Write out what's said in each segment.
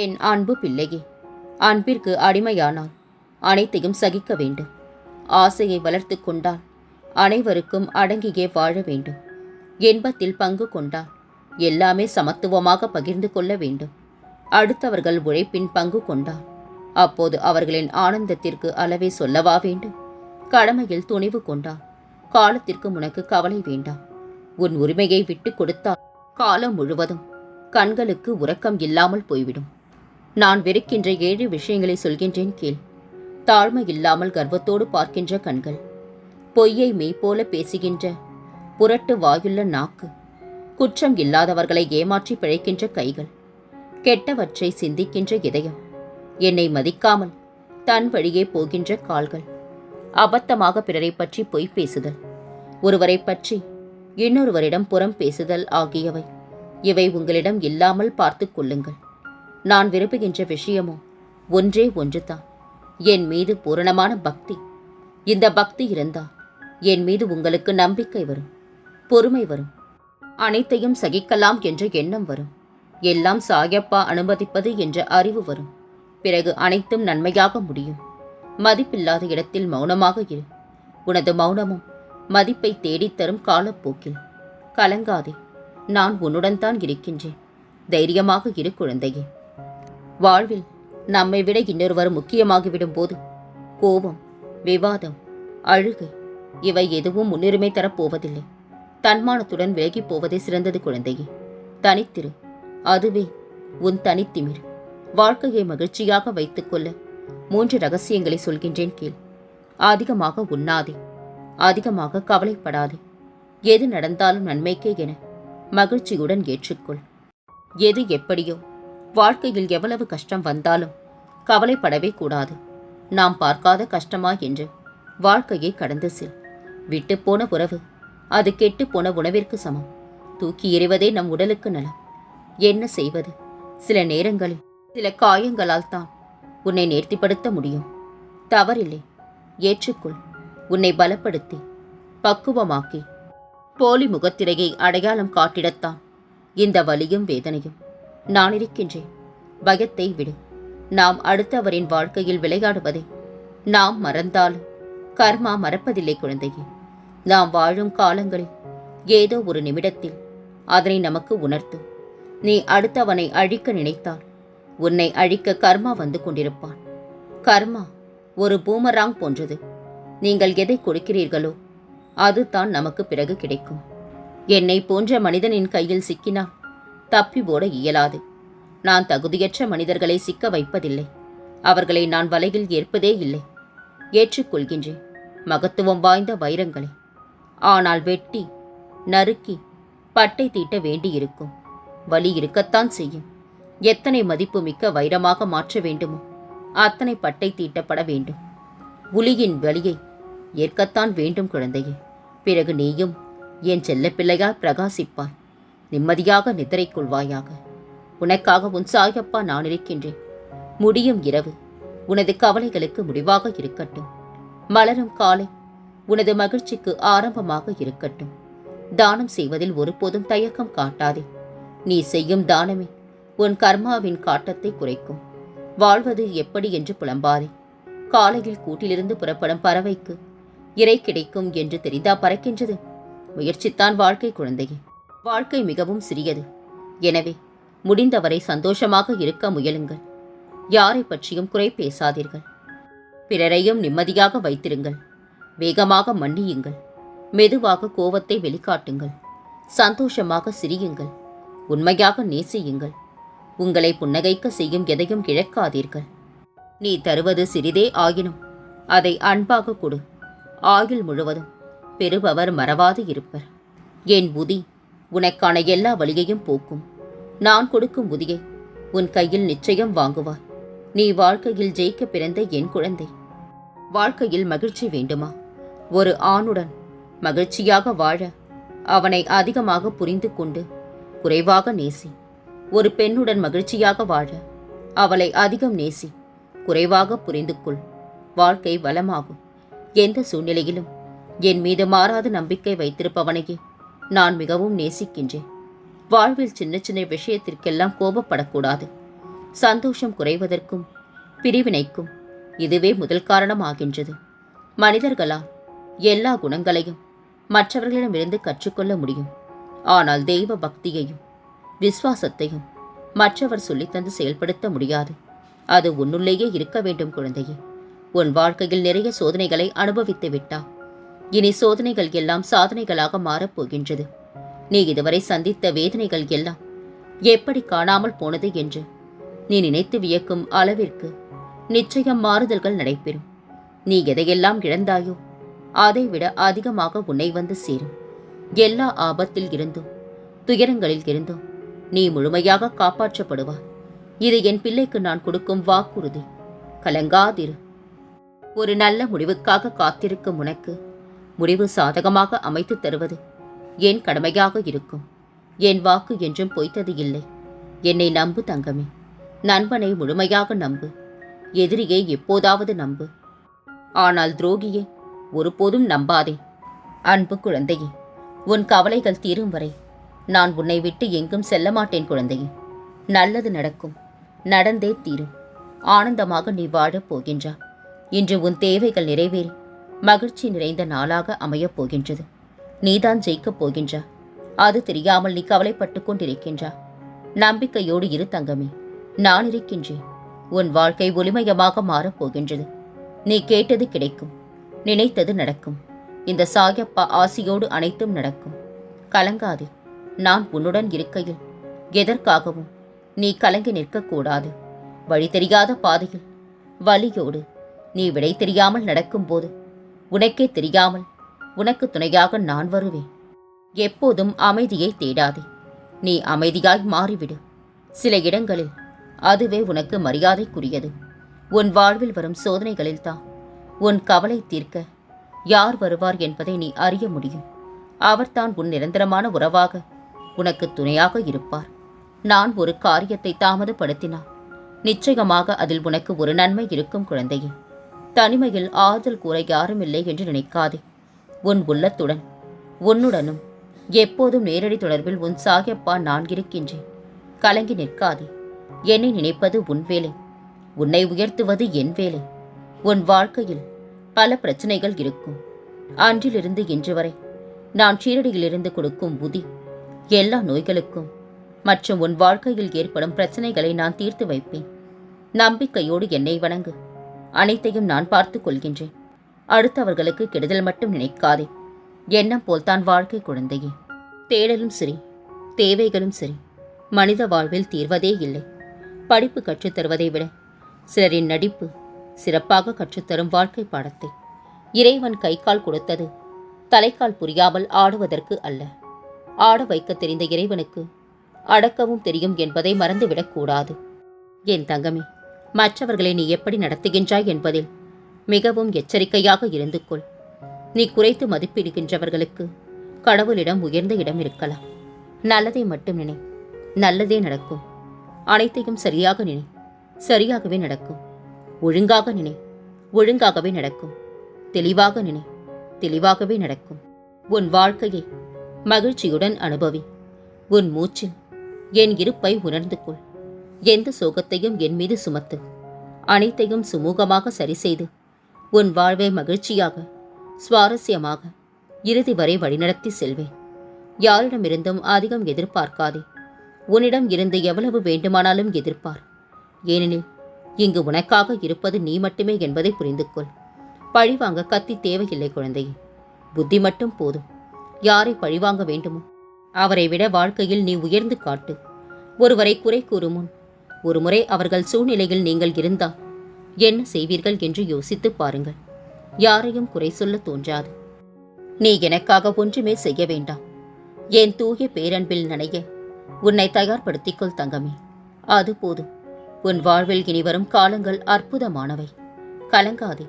என் அன்பு பிள்ளையே அன்பிற்கு அடிமையானால் அனைத்தையும் சகிக்க வேண்டும். ஆசையை வளர்த்து கொண்டால் அனைவருக்கும் அடங்கியே வாழ வேண்டும். இன்பத்தில் பங்கு கொண்டால் எல்லாமே சமத்துவமாக பகிர்ந்து கொள்ள வேண்டும். அடுத்தவர்கள் உழைப்பின் பங்கு கொண்டால் அப்போது அவர்களின் ஆனந்தத்திற்கு அளவே சொல்லவா வேண்டும்? கடமையில் துணிவு கொண்டால் காலத்திற்கு உனக்கு கவலை வேண்டாம். உன் உரிமையை விட்டு கொடுத்தால் காலம் முழுவதும் கண்களுக்கு உறக்கம் இல்லாமல் போய்விடும். நான் வெறுக்கின்ற ஏழு விஷயங்களை சொல்கின்றேன் கீழ் தாழ்மை இல்லாமல் கர்வத்தோடு பார்க்கின்ற கண்கள். பொய்யை மெய்ப்போல பேசுகின்ற புரட்டு வாயுள்ள நாக்கு. குற்றம் இல்லாதவர்களை ஏமாற்றி பிழைக்கின்ற கைகள். கெட்டவற்றை சிந்திக்கின்ற இதயம். என்னை மதிக்காமல் தன் வழியே போகின்ற கால்கள். அபத்தமாக பிறரை பற்றி பொய் பேசுதல். ஒருவரை பற்றி இன்னொருவரிடம் புறம் பேசுதல் ஆகியவை. இவை உங்களிடம் இல்லாமல் பார்த்து கொள்ளுங்கள். நான் விரும்புகின்ற விஷயமோ ஒன்றே ஒன்றுதான். என் மீது பூரணமான பக்தி. இந்த பக்தி இருந்தால் என் மீது உங்களுக்கு நம்பிக்கை வரும் பொறுமை வரும். அனைத்தையும் சகிக்கலாம் என்ற எண்ணம் வரும். எல்லாம் சாயப்பா அனுமதிப்பது என்ற அறிவு வரும். பிறகு அனைத்தும் நன்மையாக முடியும். மதிப்பில்லாத இடத்தில் மௌனமாக இரு. உனது மௌனமும் மதிப்பை தேடித்தரும் காலப்போக்கில். கலங்காதே நான் உன்னுடன் தான் இருக்கின்றேன். தைரியமாக இரு குழந்தையே. வாழ்வில் நம்மை விட இன்னொருவர் முக்கியமாகிவிடும் போது கோபம் விவாதம் அழுகை இவை எதுவும் முன்னுரிமை தரப்போவதில்லை தன்மானத்துடன் விலகிப் போவதே சிறந்தது குழந்தையே. தனித்திரு அதுவே உன் தனித்திமிர். வாழ்க்கையை மகிழ்ச்சியாக வைத்துக்கொள்ள மூன்று ரகசியங்களை சொல்கின்றேன் கீழ் அதிகமாக உண்ணாதே. அதிகமாக கவலைப்படாதே. எது நடந்தாலும் நன்மைக்கே என மகிழ்ச்சியுடன் ஏற்றுக்கொள். எது எப்படியோ வாழ்க்கையில் எவ்வளவு கஷ்டம் வந்தாலும் கவலைப்படவே கூடாது. நாம் பார்க்காத கஷ்டமா என்று வாழ்க்கையை கடந்து செல். விட்டுப்போன உறவு அது கெட்டுப்போன உணவிற்கு சமம். தூக்கி எறிவதே நம் உடலுக்கு நலம். என்ன செய்வது? சில நேரங்களில் சில காயங்களால் தான் உன்னை நேர்த்திப்படுத்த முடியும். தவறில்லை. ஏற்றுக்கொள். உன்னை பலப்படுத்தி பக்குவமாக்கி போலி முகத்திரையை அடையாளம் காட்டிடத்தான். இந்த வலியும் வேதனையும் நான் இருக்கின்றேன். பயத்தை விடு. நாம் அடுத்தவரின் வாழ்க்கையில் விளையாடுவதை நாம் மறந்தாலும் கர்மா மறப்பதில்லை குழந்தையே. நாம் வாழும் காலங்களில் ஏதோ ஒரு நிமிடத்தில் அதனை நமக்கு உணர்த்தும் நீ அடுத்தவனை அழிக்க நினைத்தால் உன்னை அழிக்க கர்மா வந்து கொண்டிருப்பான். கர்மா ஒரு பூமராங் போன்றது. நீங்கள் எதை கொடுக்கிறீர்களோ அதுதான் நமக்கு பிறகு கிடைக்கும். என்னை போன்ற மனிதனின் கையில் சிக்கினால் தப்பி ஓட இயலாது. நான் தகுதியற்ற மனிதர்களை சிக்க வைப்பதில்லை. அவர்களை நான் வலையில் ஏற்பதே இல்லை. ஏற்றுக்கொள்கின்றேன். மகத்துவம் வாய்ந்த வைரங்களை. ஆனால் வெட்டி நறுக்கி பட்டை தீட்ட வேண்டியிருக்கும். வலி இருக்கத்தான் செய்யும். எத்தனை மதிப்புமிக்க வைரமாக மாற்ற வேண்டுமோ அத்தனை பட்டை தீட்டப்பட வேண்டும். புலியின் வலியை ஏற்கத்தான் வேண்டும் குழந்தையே. பிறகு நீயும் என் செல்லப்பிள்ளையாய் பிரகாசிப்பாய். நிம்மதியாக நித்திரை கொள்வாயாக உனக்காக உன் சாயப்பா நான் இருக்கின்றேன். முடியும் இரவு. உனது கவலைகளுக்கு முடிவாக இருக்கட்டும். மலரும் காலை உனது மகிழ்ச்சிக்கு ஆரம்பமாக இருக்கட்டும். தானம் செய்வதில் ஒருபோதும் தயக்கம் காட்டாதே. நீ செய்யும் தானமே உன் கர்மாவின் காட்டத்தை குறைக்கும். வாழ்வது எப்படி என்று புலம்பாதே. காலையில் கூட்டிலிருந்து புறப்படும் பறவைக்கு இறை கிடைக்கும் என்று தெரிந்தா பறக்கின்றது. முயற்சித்தான் வாழ்க்கை குழந்தையே. வாழ்க்கை மிகவும் சிறியது. எனவே முடிந்தவரை சந்தோஷமாக இருக்க முயலுங்கள். யாரை பற்றியும் குறை பேசாதீர்கள். பிறரையும் நிம்மதியாக வைத்திருங்கள். வேகமாக மன்னியுங்கள். மெதுவாக கோபத்தை வெளிக்காட்டுங்கள். சந்தோஷமாக சிரியுங்கள். உண்மையாக நேசியுங்கள். உங்களை புன்னகைக்க செய்யும் எதையும் இழக்காதீர்கள். நீ தருவது சிறிதே ஆயினும் அதை அன்பாக கொடு. ஆயுள் முழுவதும் பெறுபவர் மறவாது இருப்பர். என் உதி உனக்கான எல்லா வழியையும் போக்கும். நான் கொடுக்கும் உதியை உன் கையில் நிச்சயம் வாங்குவாய் நீ வாழ்க்கையில் ஜெயிக்க பிறந்த என் குழந்தை. வாழ்க்கையில் மகிழ்ச்சி வேண்டுமா? ஒரு ஆணுடன் மகிழ்ச்சியாக வாழ அவனை அதிகமாக புரிந்து கொண்டு குறைவாக நேசி. ஒரு பெண்ணுடன் மகிழ்ச்சியாக வாழ அவளை அதிகம் நேசி. குறைவாக புரிந்து கொள். வாழ்க்கை வளமாகும். எந்த சூழ்நிலையிலும் என் மீது மாறாத நம்பிக்கை வைத்திருப்பவனையே நான் மிகவும் நேசிக்கின்றேன். வாழ்வில் சின்ன சின்ன விஷயத்திற்கெல்லாம் கோபப்படக்கூடாது. சந்தோஷம் குறைவதற்கும் பிரிவினைக்கும் இதுவே முதல் காரணமாகின்றது. மனிதர்களால் எல்லா குணங்களையும் மற்றவர்களிடமிருந்து கற்றுக்கொள்ள முடியும். ஆனால் தெய்வ பக்தியையும் விசுவாசத்தையும் மற்றவர் சொல்லித்தந்து செயல்படுத்த முடியாது. அது உன்னுள்ளேயே இருக்க வேண்டும் குழந்தையே. உன் வாழ்க்கையில் நிறைய சோதனைகளை அனுபவித்து விட்டா இனி சோதனைகள் எல்லாம் சாதனைகளாக மாறப் போகின்றது. நீ இதுவரை சந்தித்த வேதனைகள் எல்லாம் எப்படி காணாமல் போனது என்று நீ நினைத்து வியக்கும் அளவிற்கு நிச்சயம் மாறுதல்கள் நடைபெறும். நீ எதையெல்லாம் இழந்தாயோ அதைவிட அதிகமாக உன்னை வந்து சேரும். எல்லா ஆபத்தில் இருந்தும் துயரங்களில் இருந்தும் நீ முழுமையாக காப்பாற்றப்படுவாய். இது என் பிள்ளைக்கு நான் கொடுக்கும் வாக்குறுதி. கலங்காதிரு. ஒரு நல்ல முடிவுக்காக காத்திருக்கும் உனக்கு முடிவு சாதகமாக அமைத்து தருவது என் கடமையாக இருக்கும்? என் வாக்கு என்றும் பொய்த்தது இல்லை. என்னை நம்பு தங்கமே. நண்பனை முழுமையாக நம்பு. எதிரியை எப்போதாவது நம்பு. ஆனால் துரோகியை ஒருபோதும் நம்பாதே. அன்பு குழந்தையே உன் கவலைகள் தீரும் வரை நான் உன்னை விட்டு எங்கும் செல்ல மாட்டேன் குழந்தையே. நல்லது நடக்கும். நடந்தே தீரும். ஆனந்தமாக நீ வாழப் போகின்றா. இன்று உன் தேவைகள் நிறைவேறி மகிழ்ச்சி நிறைந்த நாளாக அமையப் போகின்றது. நீதான் ஜெயிக்கப் போகின்றா. அது தெரியாமல் நீ கவலைப்பட்டு கொண்டிருக்கின்றா. நம்பிக்கையோடு இரு தங்கமே. நான் இருக்கின்றேன். உன் வாழ்க்கை ஒளிமயமாக மாறப் போகின்றது. நீ கேட்டது கிடைக்கும். நினைத்தது நடக்கும். இந்த சாயப்பா ஆசியோடு அனைத்தும் நடக்கும். கலங்காதே. நான் உன்னுடன் இருக்கையில். எதற்காகவும்? நீ கலங்கி நிற்கக்கூடாது வழி தெரியாத பாதையில். வழியோடு நீ விடை தெரியாமல் நடக்கும்போது உனக்கே தெரியாமல் உனக்கு துணையாக நான் வருவேன். எப்போதும் அமைதியை தேடாதே. நீ அமைதியாய் மாறிவிடு. சில இடங்களில் அதுவே உனக்கு மரியாதைக்குரியது. உன் வாழ்வில் வரும் சோதனைகளில்தான் உன் கவலை தீர்க்க யார் வருவார் என்பதை நீ அறிய முடியும். அவர்தான் உன் நிரந்தரமான உறவாக உனக்கு துணையாக இருப்பார். நான் ஒரு காரியத்தை தாமதப்படுத்தினால் நிச்சயமாக அதில் உனக்கு ஒரு நன்மை இருக்கும் குழந்தையே. தனிமையில் ஆறுதல் கூற யாரும் இல்லை என்று நினைக்காதே. உன் உள்ளத்துடன் உன்னுடனும் எப்போதும் நேரடி தொடர்பில் உன் சாயப்பா நான் இருக்கின்றேன். கலங்கி நிற்காதே. என்னை நினைப்பது உன் வேலை. உன்னை உயர்த்துவது என் வேலை. உன் வாழ்க்கையில் பல பிரச்சனைகள் இருக்கும். அன்றிலிருந்து இன்று வரை நான் சீரடியிலிருந்து கொடுக்கும் புதி எல்லா நோய்களுக்கும் மற்றும் உன் வாழ்க்கையில் ஏற்படும் பிரச்சனைகளை நான் தீர்த்து வைப்பேன். நம்பிக்கையோடு என்னை வணங்கு. அனைத்தையும் நான் பார்த்துக் கொள்கின்றேன். அடுத்தவர்களுக்கு கெடுதல் மட்டும் நினைக்காதே. எண்ணம் போல்தான் வாழ்க்கை குழந்தையே. தேடலும் சரி தேவைகளும் சரி. மனித வாழ்வில் தீர்வதே இல்லை. படிப்பு கற்றுத் தருவதை விட சிலரின் நடிப்பு சிறப்பாக கற்றுத்தரும் வாழ்க்கை பாடத்தை இறைவன் கை கால் கொடுத்தது தலைக்கால் புரியாமல் ஆடுவதற்கு அல்ல. ஆட வைக்க தெரிந்த இறைவனுக்கு அடக்கவும் தெரியும் என்பதை மறந்துவிடக்கூடாது என் தங்கமே மற்றவர்களை நீ எப்படி நடத்துகின்றாய் என்பதில் மிகவும் எச்சரிக்கையாக இருந்து கொள். நீ குறைத்து மதிப்பிடுகின்றவர்களுக்கு கடவுளிடம் உயர்ந்த இடம் இருக்கலாம். நல்லதை மட்டும் நினை. நல்லதே நடக்கும். அனைத்தையும் சரியாக நினை. சரியாகவே நடக்கும். ஒழுங்காக நினை. ஒழுங்காகவே நடக்கும். தெளிவாக நினை. தெளிவாகவே நடக்கும். உன் வாழ்க்கையை மகிழ்ச்சியுடன் அனுபவி. உன் மூச்சில் என் இருப்பை உணர்ந்து கொள். எந்த சோகத்தையும் என் மீது சுமத்து. அனைத்தையும் சுமூகமாக சரி செய்து உன் வாழ்வை மகிழ்ச்சியாக சுவாரஸ்யமாக இறுதி வரை வழிநடத்தி செல்வேன். யாரிடமிருந்தும் அதிகம் எதிர்பார்க்காதே. உன்னிடம் இருந்து எவ்வளவு வேண்டுமானாலும் எதிர்பார் ஏனெனில் இங்கு உனக்காக இருப்பது நீ மட்டுமே என்பதை புரிந்து கொள் பழிவாங்க கத்தி தேவையில்லை குழந்தையே. புத்தி மட்டும் போதும். யாரை பழிவாங்க வேண்டுமோ? அவரை விட வாழ்க்கையில் நீ உயர்ந்து காட்டு. ஒருவரை குறை கூறுமுன் ஒருமுறை அவர்கள் சூழ்நிலையில் நீங்கள் இருந்தால் என்ன செய்வீர்கள் என்று யோசித்து பாருங்கள். யாரையும் குறை சொல்ல தோன்றாது. நீ எனக்காக ஒன்றுமே செய்ய வேண்டாம். என் தூய பேரன்பில் நனைய உன்னை தயார்படுத்திக் கொள் தங்கமே. அது போதும். உன் வாழ்வில் இனி வரும் காலங்கள் அற்புதமானவை. கலங்காதே.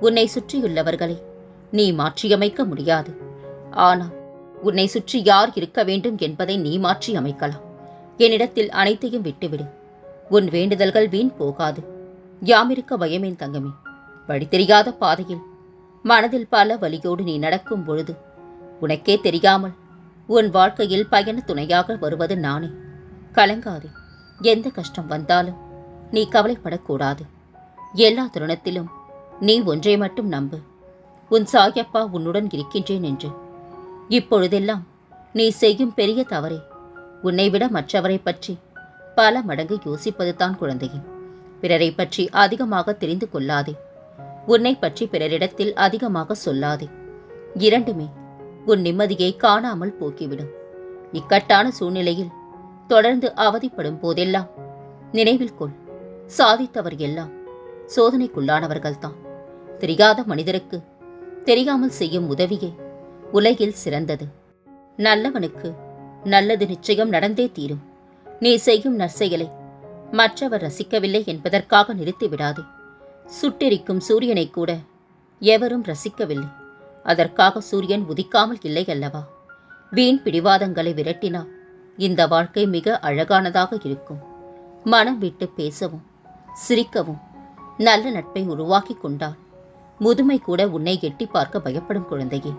உன்னை சுற்றியுள்ளவர்களை நீ மாற்றியமைக்க முடியாது. ஆனால் உன்னை சுற்றி யார் இருக்க வேண்டும் என்பதை நீ மாற்றி அமைக்கலாம் என்னிடத்தில் அனைத்தையும் விட்டுவிடு. உன் வேண்டுதல்கள் வீண் போகாது. யாமிருக்க பயமேன் தங்கமே. வழி தெரியாத பாதையில் மனதில் பல வழியோடு நீ நடக்கும் பொழுது உனக்கே தெரியாமல் உன் வாழ்க்கையில் பயண துணையாக வருவது நானே. கலங்காதே. எந்த கஷ்டம் வந்தாலும் நீ கவலைப்படக்கூடாது. எல்லா தருணத்திலும் நீ ஒன்றை மட்டும் நம்பு. உன் சாயப்பா உன்னுடன் இருக்கின்றேன் என்று. இப்பொழுதெல்லாம் நீ செய்யும் பெரிய தவறே. உன்னை விட மற்றவரை பற்றி பல மடங்கு யோசிப்பதுதான் குழந்தையே பிறரை பற்றி அதிகமாக தெரிந்து கொள்ளாதே. உன்னை பற்றி பிறரிடத்தில் அதிகமாக சொல்லாதே. இரண்டுமே உன் நிம்மதியை காணாமல் போக்கிவிடும். இக்கட்டான சூழ்நிலையில் தொடர்ந்து அவதிப்படும் போதெல்லாம் நினைவில் கொள். சாதித்தவர் எல்லாம் சோதனைக்குள்ளானவர்கள்தான். தெரியாத மனிதருக்கு தெரியாமல் செய்யும் உதவியே உலகில் சிறந்தது. நல்லவனுக்கு நல்லது நிச்சயம் நடந்தே தீரும். நீ செய்யும் நற்செயலை மற்றவர் ரசிக்கவில்லை என்பதற்காக நிறுத்திவிடாதே சுட்டெரிக்கும் சூரியனை கூட எவரும் ரசிக்கவில்லை. அதற்காக சூரியன் உதிக்காமல் இல்லை அல்லவா? வீண் பிடிவாதங்களை விரட்டினால் இந்த வாழ்க்கை மிக அழகானதாக இருக்கும். மனம் விட்டு பேசவும் சிரிக்கவும் நல்ல நட்பை உருவாக்கி கொண்டால் முதுமை கூட உன்னை எட்டி பார்க்க பயப்படும் குழந்தையே.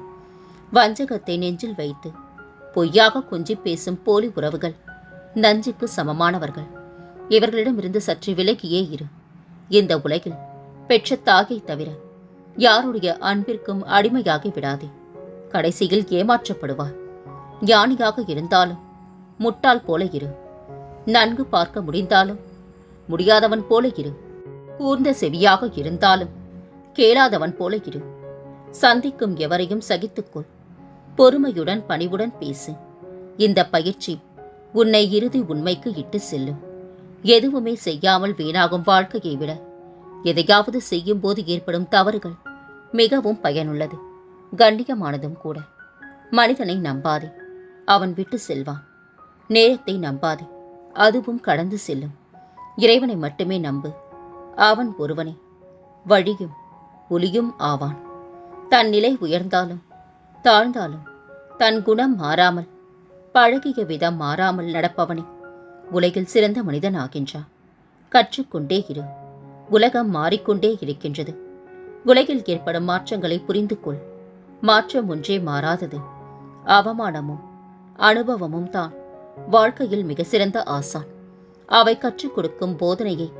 வஞ்சகத்தை நெஞ்சில் வைத்து பொய்யாக கொஞ்சி பேசும் போலி உறவுகள் நஞ்சுக்கு சமமானவர்கள். இவர்களிடமிருந்து சற்று விலகியே இரு. இந்த உலகில் பெற்ற தாகை தவிர யாருடைய அன்பிற்கும் அடிமையாகி விடாதே. கடைசியில் ஏமாற்றப்படுவார் ஞானியாக இருந்தாலும் முட்டாள் போல இரு. நன்கு பார்க்க முடிந்தாலும் முடியாதவன் போல இரு. கூர்ந்த செவியாக இருந்தாலும் கேளாதவன் போல இரு. சந்திக்கும் எவரையும் சகித்துக்கொள். பொறுமையுடன் பணிவுடன் பேசு. இந்த பயிற்சி உன்னை இறுதி உண்மைக்கு இட்டு செல்லும். எதுவுமே செய்யாமல் வீணாகும் வாழ்க்கையை விட எதையாவது செய்யும் போது ஏற்படும் தவறுகள் மிகவும் பயனுள்ளது கண்ணியமானதும் கூட. மனிதனை நம்பாதே அவன் விட்டு செல்வான். நேரத்தை நம்பாதே அதுவும் கடந்து செல்லும். இறைவனை மட்டுமே நம்பு அவன் ஒருவனே. வழியும் ஒளியும் ஆவான். தன் நிலை உயர்ந்தாலும் தாழ்ந்தாலும் தன் குணம் மாறாமல் பழகிய விதம் மாறாமல் நடப்பவனே. உலகில் சிறந்த மனிதன் ஆகின்றான் கற்றுக்கொண்டே இரு. உலகம் மாறிக்கொண்டே இருக்கின்றது. உலகில் ஏற்படும் மாற்றங்களை புரிந்து கொள். மாற்றம் ஒன்றே மாறாதது. அவமானமும் அனுபவமும் தான் வாழ்க்கையில் மிக சிறந்த ஆசான். அவை கற்றுக் கொடுக்கும் போதனையை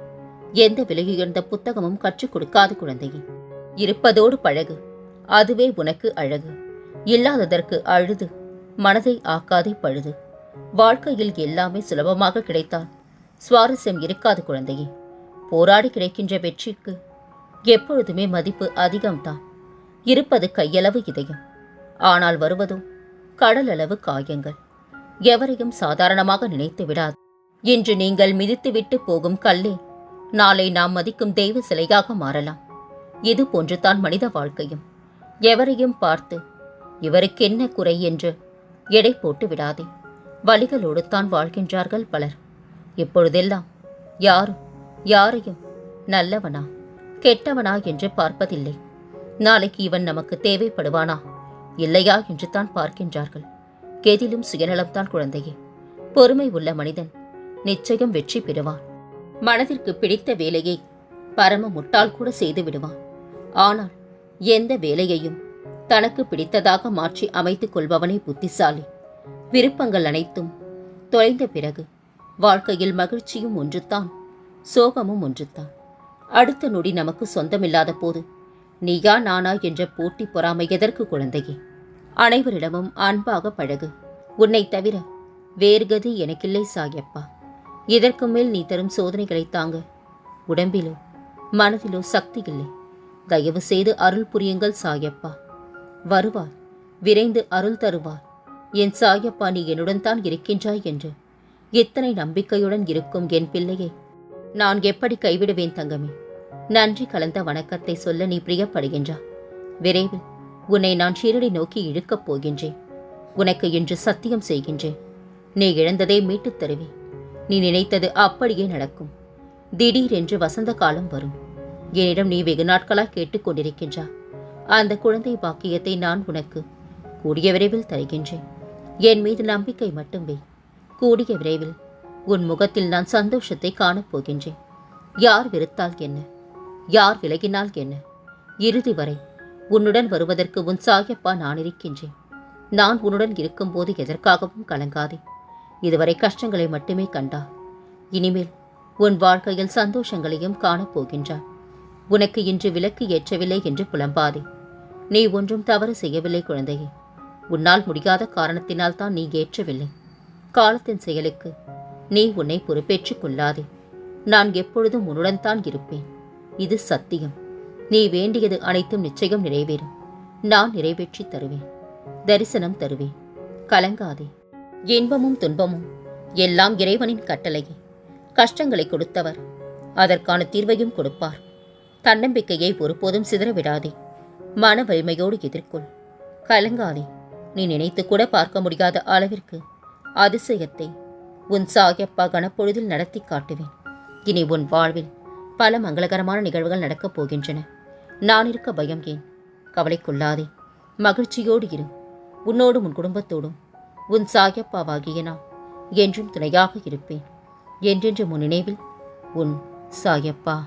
எந்த விலையுயர்ந்த புத்தகமும் கற்றுக் கொடுக்காது குழந்தையே. இருப்பதோடு பழகு. அதுவே உனக்கு அழகு. இல்லாததற்கு அழுது. மனதை ஆக்காதே பழுது. வாழ்க்கையில் எல்லாமே சுலபமாக கிடைத்தால் சுவாரஸ்யம் இருக்காது குழந்தையே. போராடி கிடைக்கின்ற வெற்றிக்கு எப்பொழுதுமே மதிப்பு அதிகம்தான். இருப்பது கையளவு இதயம். ஆனால் வருவதோ கடலளவு காயங்கள். எவரையும் சாதாரணமாக நினைத்து விடாது. இன்று நீங்கள் மிதித்துவிட்டு போகும் கல்லே நாளை நாம் மதிக்கும் தெய்வ சிலையாக மாறலாம். இது போன்றுதான் மனித வாழ்க்கையும். எவரையும் பார்த்து இவருக்கென்ன குறை என்று எடை போட்டு விடாதே. வழிகளோடு தான் வாழ்கின்றார்கள் பலர். இப்பொழுதெல்லாம் யாரும் யாரையும் நல்லவனா கெட்டவனா என்று பார்ப்பதில்லை. நாளைக்கு இவன் நமக்கு தேவைப்படுவானா? இல்லையா என்று தான் பார்க்கின்றார்கள். எதிலும் சுயநலம்தான் குழந்தையே. பொறுமை உள்ள மனிதன் நிச்சயம் வெற்றி பெறுவான். மனதிற்கு பிடித்த வேலையை பரம முட்டால் கூட செய்து விடுவான். ஆனால் எந்த வேலையையும் தனக்கு பிடித்ததாக மாற்றி அமைத்துக் கொள்பவனே புத்திசாலி. விருப்பங்கள் அனைத்தும் தொலைந்த பிறகு வாழ்க்கையில் மகிழ்ச்சியும் ஒன்றுதான் சோகமும் ஒன்றுதான். அடுத்த நொடி நமக்கு சொந்தமில்லாத போது நீயா நானா என்ற போட்டி பொறாமை எதற்கு குழந்தையே? அனைவரிடமும் அன்பாக பழகு. உன்னை தவிர வேறு கதி எனக்கில்லை சாயப்பா. இதற்கு மேல் நீ தரும் சோதனைகளை தாங்க. உடம்பிலோ மனதிலோ சக்தி இல்லை. தயவு செய்து அருள் புரியுங்கள் சாயப்பா. வருவார் விரைந்து அருள் தருவார். என் சாயப்பா நீ என்னுடன் தான் இருக்கின்றாய் என்று. இத்தனை நம்பிக்கையுடன் இருக்கும் என் பிள்ளையை. நான் எப்படி கைவிடுவேன் தங்கமே. நன்றி கலந்த வணக்கத்தை சொல்ல நீ பிரியப்படுகின்றா. விரைவில் உன்னை நான் ஷீரடி நோக்கி இழுக்கப் போகின்றேன். உனக்கு இன்று சத்தியம் செய்கின்றேன். நீ இழந்ததை மீட்டுத் தருவேன் நீ நினைத்தது அப்படியே நடக்கும். திடீரென்று வசந்த காலம் வரும். என்னிடம் நீ வெகு நாட்களாக கேட்டுக்கொண்டிருக்கின்றா அந்த குழந்தை பாக்கியத்தை நான் உனக்கு கூடிய விரைவில் தருகின்றேன். என் மீது நம்பிக்கை மட்டும் வை. கூடிய விரைவில் உன் முகத்தில் நான் சந்தோஷத்தை காணப் போகின்றேன். யார் வெறுத்தால் என்ன? யார் விலகினால் என்ன? இறுதி வரை உன்னுடன் வருவதற்கு உன் சாயப்பா நான் இருக்கின்றேன். நான் உன்னுடன் இருக்கும்போது எதற்காகவும் கலங்காதே. இதுவரை கஷ்டங்களை மட்டுமே கண்டா. இனிமேல் உன் வாழ்க்கையில் சந்தோஷங்களையும் காணப்போகின்றான் உனக்கு இன்று விலக்கு ஏற்றவில்லை என்று புலம்பாதே. நீ ஒன்றும் தவறு செய்யவில்லை குழந்தையே. உன்னால் முடியாத காரணத்தினால் தான் நீ ஏற்றவில்லை. காலத்தின் செயலுக்கு நீ உன்னை பொறுப்பேற்றுக் கொள்ளாதே. நான் எப்பொழுதும் உன்னுடன் தான் இருப்பேன். இது சத்தியம். நீ வேண்டியது அனைத்தும் நிச்சயம் நிறைவேறும். நான் நிறைவேற்றி தருவேன். தரிசனம் தருவேன். கலங்காதே. இன்பமும் துன்பமும் எல்லாம் இறைவனின் கட்டளையே. கஷ்டங்களை கொடுத்தவர் அதற்கான தீர்வையும் கொடுப்பார். தன்னம்பிக்கையை ஒருபோதும் சிதறவிடாதே. மன வலிமையோடு எதிர்கொள். கலங்காதே. நீ நினைத்து கூட பார்க்க முடியாத அளவிற்கு அதிசயத்தை உன் சாகியப்பா கனப்பொழுதில் நடத்தி காட்டுவேன். இனி உன் வாழ்வில் பல மங்களகரமான நிகழ்வுகள் நடக்கப் போகின்றன. நான் இருக்க பயம் ஏன்? கவலை கொள்ளாதே. மகிழ்ச்சியோடு இரு. உன்னோடும் உன் குடும்பத்தோடும். உன் சாயப்பாவாகிய நான் என்றும் துணையாக இருப்பேன். என்றென்று உன் நினைவில் உன் சாயப்பா